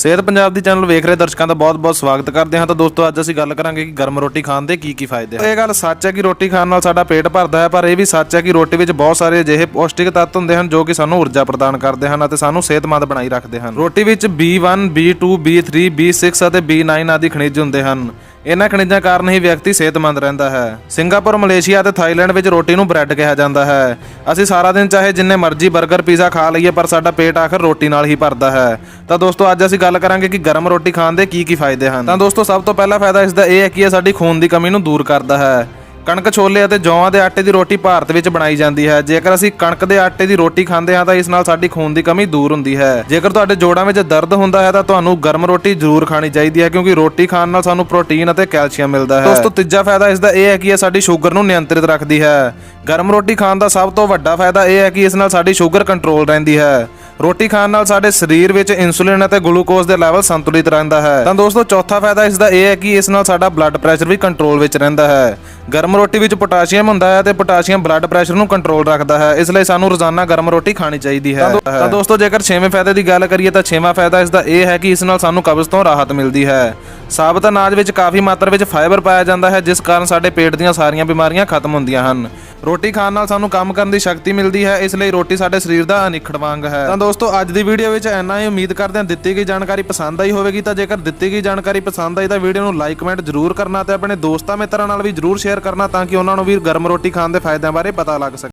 ਸਿਹਤ ਪੰਜਾਬ ਦੀ ਚੈਨਲ ਵੇਖ ਰਹੇ ਦਰਸ਼ਕਾਂ ਦਾ ਬਹੁਤ-ਬਹੁਤ ਸਵਾਗਤ ਕਰਦੇ ਹਾਂ। ਤਾਂ ਦੋਸਤੋ, ਅੱਜ ਅਸੀਂ ਗੱਲ ਕਰਾਂਗੇ ਕਿ ਗਰਮ ਰੋਟੀ ਖਾਣ ਦੇ ਕੀ ਕੀ ਫਾਇਦੇ ਹਨ। ਇਹ ਗੱਲ ਸੱਚ ਹੈ ਕਿ ਰੋਟੀ ਖਾਣ ਨਾਲ ਸਾਡਾ ਪੇਟ ਭਰਦਾ ਹੈ, ਪਰ ਇਹ ਵੀ ਸੱਚ ਹੈ ਕਿ ਰੋਟੀ ਵਿੱਚ ਬਹੁਤ ਸਾਰੇ ਅਜਿਹੇ ਪੌਸ਼ਟਿਕ ਤੱਤ ਹੁੰਦੇ ਹਨ ਜੋ ਕਿ ਸਾਨੂੰ ਊਰਜਾ ਪ੍ਰਦਾਨ ਕਰਦੇ ਹਨ ਅਤੇ ਸਾਨੂੰ ਸਿਹਤਮੰਦ ਬਣਾਈ ਰੱਖਦੇ ਹਨ। ਰੋਟੀ ਵਿੱਚ B1 B2 B3 B6 ਅਤੇ B9 ਆਦਿ ਖਣਿਜ ਹੁੰਦੇ ਹਨ। ਇਹਨਾਂ ਖਣਿਜਾਂ ਕਾਰਨ ਹੀ ਵਿਅਕਤੀ ਸਿਹਤਮੰਦ ਰਹਿੰਦਾ ਹੈ। ਸਿੰਗਾਪੁਰ, ਮਲੇਸ਼ੀਆ ਅਤੇ ਥਾਈਲੈਂਡ ਵਿੱਚ ਰੋਟੀ ਨੂੰ ਬ੍ਰੈਡ ਕਿਹਾ ਜਾਂਦਾ ਹੈ। ਅਸੀਂ ਸਾਰਾ ਦਿਨ ਚਾਹੇ ਜਿੰਨੇ ਮਰਜ਼ੀ 버ਗਰ ਪੀਜ਼ਾ ਖਾ ਲਈਏ, ਪਰ ਸਾਡਾ ਪੇਟ ਆਖਰ ਰੋਟੀ ਨਾਲ ਹੀ ਭਰਦਾ ਹੈ। ਤਾਂ ਦੋਸਤੋ, ਅੱਜ ਅਸੀਂ ਗੱਲ ਕਰਾਂਗੇ ਕਿ ਗਰਮ ਰੋਟੀ ਖਾਣ ਦੇ ਕੀ ਕੀ ਫਾਇਦੇ ਹਨ। ਤਾਂ ਦੋਸਤੋ, ਸਭ ਤੋਂ ਪਹਿਲਾ ਫਾਇਦਾ ਇਸ ਦਾ ਇਹ ਹੈ ਕਿ ਇਹ ਸਾਡੀ ਖੂਨ ਦੀ ਕਮੀ ਨੂੰ ਦੂਰ ਕਰਦਾ ਹੈ। ਕਣਕ ਛੋਲੇ ਅਤੇ ਜੌਆਂ ਦੇ ਆਟੇ ਦੀ ਰੋਟੀ ਭਾਰਤ ਵਿੱਚ ਬਣਾਈ ਜਾਂਦੀ ਹੈ। ਜੇਕਰ ਅਸੀਂ ਕਣਕ ਦੇ ਆਟੇ ਦੀ ਰੋਟੀ ਖਾਂਦੇ ਹਾਂ ਤਾਂ ਇਸ ਨਾਲ ਸਾਡੀ ਖੂਨ ਦੀ ਕਮੀ ਦੂਰ ਹੁੰਦੀ ਹੈ। ਜੇਕਰ ਤੁਹਾਡੇ ਜੋੜਾਂ ਵਿੱਚ ਦਰਦ ਹੁੰਦਾ ਹੈ ਤਾਂ ਤੁਹਾਨੂੰ ਗਰਮ ਰੋਟੀ ਜ਼ਰੂਰ ਖਾਣੀ ਚਾਹੀਦੀ ਹੈ ਕਿਉਂਕਿ ਰੋਟੀ ਖਾਣ ਨਾਲ ਸਾਨੂੰ ਪ੍ਰੋਟੀਨ ਅਤੇ ਕੈਲਸ਼ੀਅਮ ਮਿਲਦਾ ਹੈ। ਦੋਸਤੋ, ਤੀਜਾ ਫਾਇਦਾ ਇਸ ਦਾ ਇਹ ਹੈ ਕਿ ਇਹ ਸਾਡੀ ਸ਼ੂਗਰ ਨੂੰ ਨਿਯੰਤਰਿਤ ਰੱਖਦੀ ਹੈ। ਗਰਮ ਰੋਟੀ ਖਾਣ ਦਾ ਸਭ ਤੋਂ ਵੱਡਾ ਫਾਇਦਾ ਇਹ ਹੈ ਕਿ ਇਸ ਨਾਲ ਸਾਡੀ ਸ਼ੂਗਰ ਕੰਟਰੋਲ ਰਹਿੰਦੀ ਹੈ। ਰੋਟੀ ਖਾਣ ਨਾਲ ਸਾਡੇ ਸਰੀਰ ਵਿੱਚ ਇਨਸੂਲਿਨ ਅਤੇ ਗਲੂਕੋਜ਼ ਦੇ ਲੈਵਲ ਸੰਤੁਲਿਤ ਰਹਿੰਦਾ ਹੈ। ਤਾਂ ਦੋਸਤੋ ਚੌਥਾ ਫਾਇਦਾ ਇਸ ਦਾ ਇਹ ਹੈ ਕਿ ਇਸ ਨਾਲ ਸਾਡਾ ਬਲੱਡ ਪ੍ਰੈਸ਼ਰ ਵੀ ਕੰਟਰੋਲ ਵਿੱਚ ਰਹਿੰਦਾ ਹੈ। ਗਰਮ ਰੋਟੀ ਵਿੱਚ ਪੋਟਾਸ਼ੀਅਮ ਹੁੰਦਾ ਹੈ ਤੇ ਪੋਟਾਸ਼ੀਅਮ ਬਲੱਡ ਪ੍ਰੈਸ਼ਰ ਨੂੰ ਕੰਟਰੋਲ ਰੱਖਦਾ ਹੈ। ਇਸ ਲਈ ਸਾਨੂੰ ਰੋਜ਼ਾਨਾ ਗਰਮ ਰੋਟੀ ਖਾਣੀ ਚਾਹੀਦੀ ਹੈ। ਤਾਂ ਦੋਸਤੋ ਜੇਕਰ ਛੇਵੇਂ ਫਾਇਦੇ ਦੀ ਗੱਲ ਕਰੀਏ ਤਾਂ ਛੇਵਾਂ ਫਾਇਦਾ ਇਸ ਦਾ ਇਹ ਹੈ ਕਿ ਇਸ ਨਾਲ ਸਾਨੂੰ ਕਬਜ਼ ਤੋਂ ਰਾਹਤ ਮਿਲਦੀ ਹੈ। ਸਾਬਤ ਅਨਾਜ ਵਿੱਚ ਕਾਫੀ ਮਾਤਰਾ ਵਿੱਚ ਫਾਈਬਰ ਪਾਇਆ ਜਾਂਦਾ ਹੈ, ਜਿਸ ਕਾਰਨ ਸਾਡੇ ਪੇਟ ਦੀਆਂ ਸਾਰੀਆਂ ਬਿਮਾਰੀਆਂ ਖਤਮ ਹੁੰਦੀਆਂ ਹਨ। ਰੋਟੀ ਖਾਣ ਨਾਲ ਸਾਨੂੰ ਕੰਮ ਕਰਨ ਦੀ ਸ਼ਕਤੀ ਮਿਲਦੀ ਹੈ, ਇਸ ਲਈ ਰੋਟੀ ਸਾਡੇ ਸਰੀਰ ਦਾ ਅਨਿੱਖੜ ਵਾਂਗ ਹੈ। ਤਾਂ ਦੋਸਤੋ, ਅੱਜ ਦੀ ਵੀਡੀਓ ਵਿੱਚ ਇੰਨਾ ਹੀ। ਉਮੀਦ ਕਰਦੇ ਹਾਂ ਦਿੱਤੀ ਗਈ ਜਾਣਕਾਰੀ ਪਸੰਦ ਆਈ ਹੋਵੇਗੀ। ਤਾਂ ਜੇਕਰ ਦਿੱਤੀ ਗਈ ਜਾਣਕਾਰੀ ਪਸੰਦ ਆਈ ਤਾਂ ਵੀਡੀਓ ਨੂੰ ਲਾਈਕ ਕਮੈਂਟ ਜ਼ਰੂਰ ਕਰਨਾ ਤੇ ਆਪਣੇ ਦੋਸਤਾਂ ਮਿੱਤਰਾਂ ਨਾਲ ਵੀ ਜ਼ਰੂਰ ਸ਼ੇਅਰ ਕਰਨਾ ਤਾਂ ਕਿ ਉਹਨਾਂ ਨੂੰ ਵੀ ਗਰਮ ਰੋਟੀ ਖਾਣ ਦੇ ਫਾਇਦਿਆਂ ਬਾਰੇ ਪਤਾ ਲੱਗ ਸਕੇ।